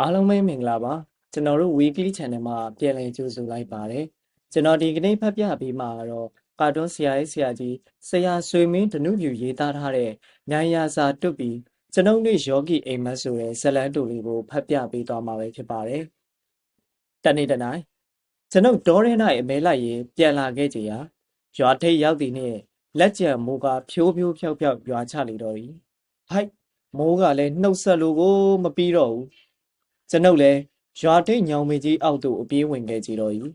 အားလုံးပဲမင်္ဂလာပါကျွန်တော်တို့ weekly channel မှာပြန်လည်ကြိုဆိုလိုက်ပါတယ်ကျွန်တော်ဒီကနေ့ဖတ်ပြပေးမှာကတော့ကာတွန်းဆရာရဲ့ဆရာကြီးဆရာဆွေမင်းဓနုပြူရေးသားထားတဲ့နိုင်ယာစာတွတ်ပြီးကျွန်ုပ်တို့ယောဂီအိမ်မက်ဆိုတဲ့ဇတ်လန်းတူလေးကိုဖတ်ပြပေးသွားမှာပဲဖြစ်ပါတယ်တနေ့တနိုင်ကျွန်ုပ်ဒေါ်ရဲနိုင်အမဲလိုက်ရင်ပြန်လာခဲ့ကြရာရွာထိပ်ရောက်သည်နှင့်လက်ကျန်မိုးကဖြိုးဖြိုးဖြောက်ဖြောက်ရွာချလေတော့၏ဟိုက်မိုးကလည်းနှုတ်ဆက်လို့ကိုမပြီးတော့ဘူး ကျွန်ုပ်လည်းရွာထိပ်ညောင်မေကြီးအောက်သို့အပြေးဝင်ခဲ့ကြတော့၏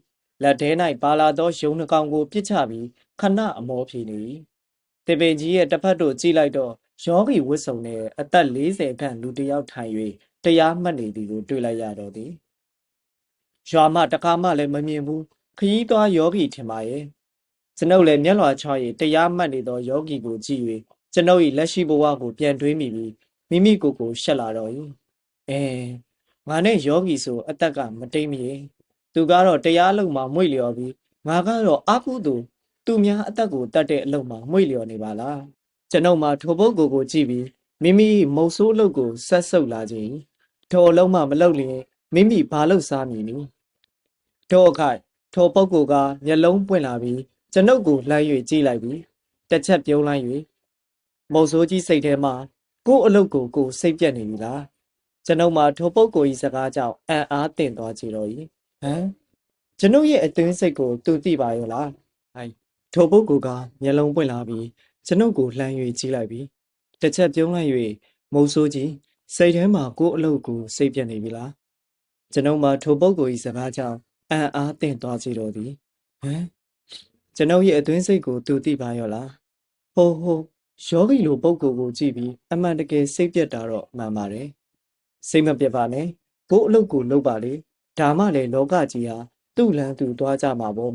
လက်ထဲ၌ပါလာသောရုံနှကောင်ကိုပြစ်ချပြီးခဏအမောဖြေနေ၏တေပင်ကြီးရဲ့တစ်ဖက်သို့ကြည့်လိုက်တော့ယောဂီဝတ်စုံနဲ့အသက်40ခန့်လူတစ်ယောက်ထိုင်၍တရားမှတ်နေသည်ကိုတွေ့လိုက်ရတော့သည်ရွာမှတကားမှလည်းမမြင်ဘူးခရီးသွားယောဂီထင်ပါရဲ့ကျွန်ုပ်လည်းမျက်လွှာချ၍တရားမှတ်နေသောယောဂီကိုကြည့်၍ကျွန်ုပ်၏လက်ရှိဘဝကိုပြန်တွေးမိပြီးမိမိကိုယ်ကိုရှက်လာတော့၏အဲ ငါနဲ့ယောဂီဆိုအသက်ကမတိမ်မရေသူကတော့တရားလုံးမှာမွေ့လျော်ပြီးငါကတော့အာကုသူသူများအသက်ကိုတတ်တဲ့အလုံးမှာမွေ့လျော်နေပါလားကျွန်ုပ်မှထိုပုဂ္ဂိုလ်ကိုကြည့်ပြီးမိမိမုတ်ဆိုးလုပ်ကိုဆက်ဆုပ်လာခြင်းထိုအလုံးမှမလုပ်လျင်မိမိဘာလို့စားမည်နည်းထိုအခါထိုပုဂ္ဂိုလ်ကမျက်လုံးပွင့်လာပြီးကျွန်ုပ်ကိုလှမ်း၍ကြည့်လိုက်ပြီးတစ်ချက်ပြုံးလိုက်၍မုတ်ဆိုးကြီးစိတ်ထဲမှာကိုယ့်အလုပ်ကိုကိုယ်စိတ်ပြက်နေပြီလား ကျွန်ုပ်မှာထိုပုဂ္ဂိုလ်၏စကားကြောင့်အံ့အားသင့်သွားကြတော့၏ဟမ်ကျွန်ုပ်ရဲ့အတွင်းစိတ်ကိုသူသိပါရဲ့လားဟိုင်ထိုပုဂ္ဂိုလ်ကမျက်လုံးပွင့်လာပြီးကျွန်ုပ်ကိုလှမ်း၍ကြည့်လိုက်ပြီးတစ်ချက်ပြုံးလိုက်၍မုတ်ဆိုးကြီးစိတ်ထဲမှာကိုယ်အလုပ်ကိုစိတ်ပြက်နေပြီလားကျွန်ုပ်မှာထိုပုဂ္ဂိုလ်၏စကားကြောင့်အံ့အားသင့်သွားကြတော့သည်ဟမ်ကျွန်ုပ်ရဲ့အတွင်းစိတ်ကိုသူသိပါရဲ့လားဟိုဟိုယောဂီလိုပုဂ္ဂိုလ်ကိုကြည့်ပြီးအမှန်တကယ်စိတ်ပြက်တာတော့မှန်ပါတယ် စိတ်မပြတ်ပါနဲ့ကို့အလုပ်ကိုလုပ်ပါလေဒါမှလည်းလောကကြီးဟာသူ့လန်းသူသွားကြမှာပေါ့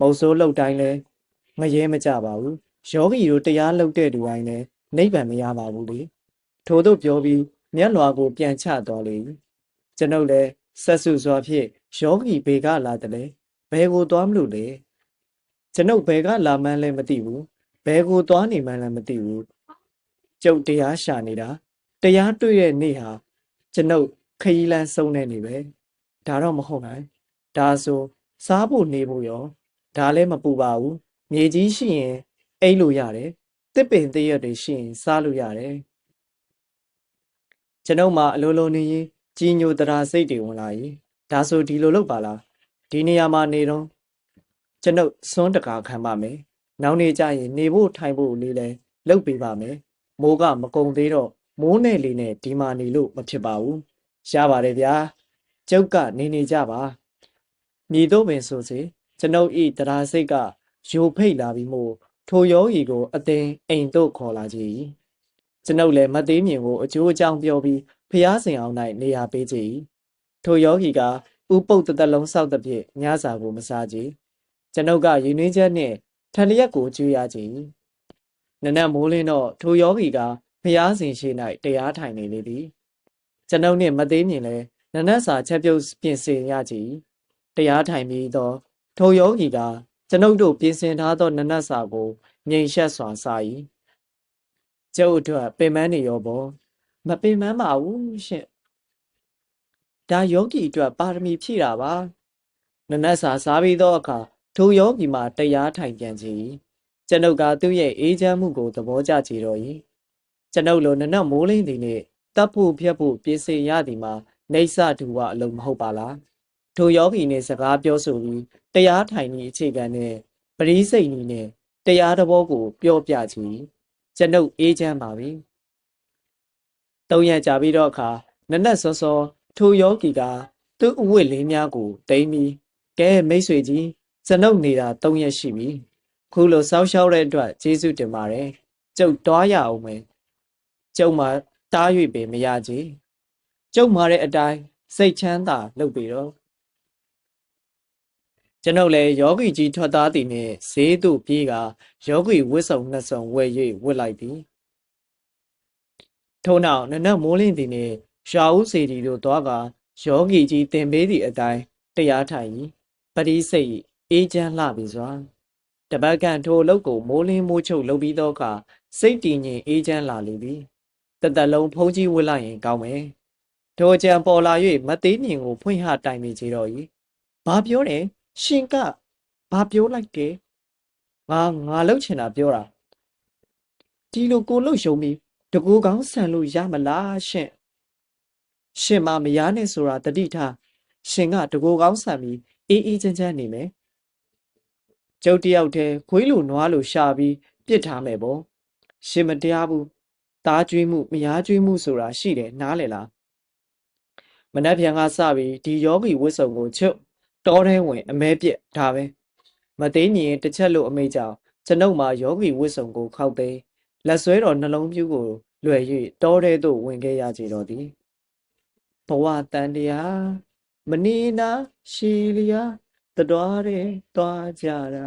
မုတ်ဆိုးလုပ်တိုင်းလဲမရဲမကြပါဘူးယောဂီတို့တရားလုပ်တဲ့လူတိုင်းလဲနိဗ္ဗာန်မရပါဘူးလေထို့သို့ပြောပြီးမျက်လွှာကိုပြန်ချတော်လေကျွန်ုပ်လည်းဆက်စုစွာဖြင့်ယောဂီဘေကလာတယ်လေဘယ်ကိုသွားမလို့လဲကျွန်ုပ်ဘယ်ကလာမှန်းလဲမသိဘူးဘယ်ကိုသွားနေမှန်းလည်းမသိဘူးကျုပ်တရားရှာနေတာတရားတွေ့တဲ့နေ့ဟာ ကျွန်ုပ်ခရီးလန်းဆုံးတဲ့နေပဲဒါတော့မဟုတ်နိုင်ဒါဆိုစားဖို့နေဖို့ရောဒါလည်းမပူပါဘူးမြေကြီးရှိရင်အိတ်လို့ရတယ်တစ်ပင်တည့်ရက်တွေရှိရင်စားလို့ရတယ်ကျွန်ုပ်မှအလိုလိုနေရင်ကြီးညိုတရာစိတ်တွေဝင်လာရင်ဒါဆိုဒီလိုလုပ်ပါလားဒီနေရာမှာနေတော့ကျွန်ုပ်စွန်းတကာခံပါမယ်နောက်နေကြရင်နေဖို့ထိုင်ဖို့လေးလဲလုပ်ပေးပါမယ်မိုးကမကုံသေးတော့ မိုးနဲ့လေနဲ့ဒီမာနေလို့မဖြစ်ပါဘူးရပါတယ်ဗျာကျုပ်ကနေနေကြပါမြည်တော့ပင်ဆိုစေကျွန်ုပ်ဤတရားစိတ်ကယိုဖိတ်လာပြီးမို့ထိုယောဂီကိုအသင်အိမ်သို့ခေါ်လာကြ၏ကျွန်ုပ်လည်းမသေးမြင်ကိုအကျိုးအကြောင်းပြောပြီးဖျားစင်အောင်၌နေရာပေးကြ၏ထိုယောဂီကဥပုပ်တသက်လုံးစောက်တဲ့ဖြင့်ညစာကိုမစားကြကျွန်ုပ်ကရင်းနှင်းချက်နှင့်ထန်လျက်ကိုကျွေးရကြ၏နနက်မိုးလင်းတော့ထိုယောဂီက ဖျားစဉ်ရှိ၌တရားထိုင်နေလေသည်ကျွန်ုပ်နှင့်မသေးမြင်လဲနနက်စာချက်ပြုတ်ပြင်ဆင်ရကြည်တရားထိုင်ပြီးတော့ထိုယောဂီကကျွန်ုပ်တို့ပြင်ဆင်ထားသောနနက်စာကိုငြိမ်ရှက်စွာစား၏ကျုပ်အတွက်ပင်ပန်းနေရောပေါ့မပင်ပန်းပါဘူးရှင်ဒါယောဂီအတွက်ပါရမီဖြည့်တာပါနနက်စာစားပြီးသောအခါထိုယောဂီမှာတရားထိုင်ပြန်ကြည်ကျွန်ုပ်ကသူ့ရဲ့အေးချမ်းမှုကိုသဘောကျကြတော့၏ ကျွန်ုပ်လိုနနက်မိုးလင်းသည်နှင့်တပ်ဖို့ဖြတ်ဖို့ပြင်ဆင်ရသည်မှာနေဆဒူဝအလုံးမဟုတ်ပါလားထိုယောဂီနှင့်စကားပြောဆိုပြီးတရားထိုင်သည့်အခြေခံနှင့်ပရိစိတ်နည်းနှင့်တရားတော်ကို ပြောပြချင်ကျွန်ုပ်အေးချမ်းပါပြီသုံးရက်ကြာပြီးတော့အခါနနက်စောစောထိုယောဂီကသူ့အဝတ်လေးများကိုတိမ့်ပြီးကဲမိတ်ဆွေကြီးကျွန်ုပ်နေတာ၃ရက်ရှိပြီခုလိုစောက်ရှောက်တဲ့အတွက်ကျေးဇူးတင်ပါတယ်ကျုပ်တွားရအောင်မယ် ကျုပ်မှာတား၍ပင်မရကြကျုပ်မှာတဲ့အတိုင်းစိတ်ချမ်းသာလုပ်ပြီးတော့ကျွန်ုပ်လည်းယောဂီကြီးထွက်သားသည်နှင့်ဈေးသို့ပြေးကယောဂီဝတ်စုံနှစ်စုံဝယ်၍ဝတ်လိုက်သည်ထို့နောက်နနက်မိုးလင်းသည်နှင့်ရှာဦးစေတီတို့သွားကယောဂီကြီးတင်ပေးသည့်အတိုင်းတရားထိုင်၏ပရိစိတ်အေးချမ်းလှပြီစွာတပတ်ကန်ထိုအလုပ်ကိုမိုးလင်းမိုးချုပ်လုပ်ပြီးသောအခါစိတ်တည်ငြိမ်အေးချမ်းလာလေသည် တသက်လုံးဖုံးကြီးဝတ်လိုက်ရင်ကောင်းမယ်ဒေါ်ကြံပေါ်လာ၍မသေးမြင်ကိုဖွင့်ဟတိုင်မိကြတော့၏ဘာပြောတယ်ရှင်ကဘာပြောလိုက်တယ်ငါငါလှုပ်ချင်တာပြောတာဒီလိုကိုလှုပ်ရှုံပြီးတကူကောင်းဆန်လို့ရမလားရှင်ရှင်မမရနဲ့ဆိုတာတတိထားရှင်ကတကူကောင်းဆန်ပြီးအေးအေးချမ်းချမ်းနေမယ်ကျုပ်တယောက်တည်းခွေးလိုနွားလိုရှာပြီးပြစ်ထားမယ်ပေါ့ရှင်မတရားဘူး သားကျွေးမှုမယားကျွေးမှုဆိုတာရှိတယ်နားလည်လားမနက်ဖြန်ကစပြီးဒီယောဂီဝတ်စုံကိုချုပ်တောထဲဝင် အမဲပြက်ဒါပဲမသေးမြင်တစ်ချက်လို့အမိကြောင့်ကျွန်ုပ်မှာယောဂီဝတ်စုံကိုခောက်သိမ်းလက်ဆွဲတော်နှလုံးပြူးကိုလွယ်၍တောထဲသို့ဝင်ခဲ့ရကြတော့သည်ဘဝတန်တရားမနီနာရှီလျာတတော်ရဲတွားကြတာ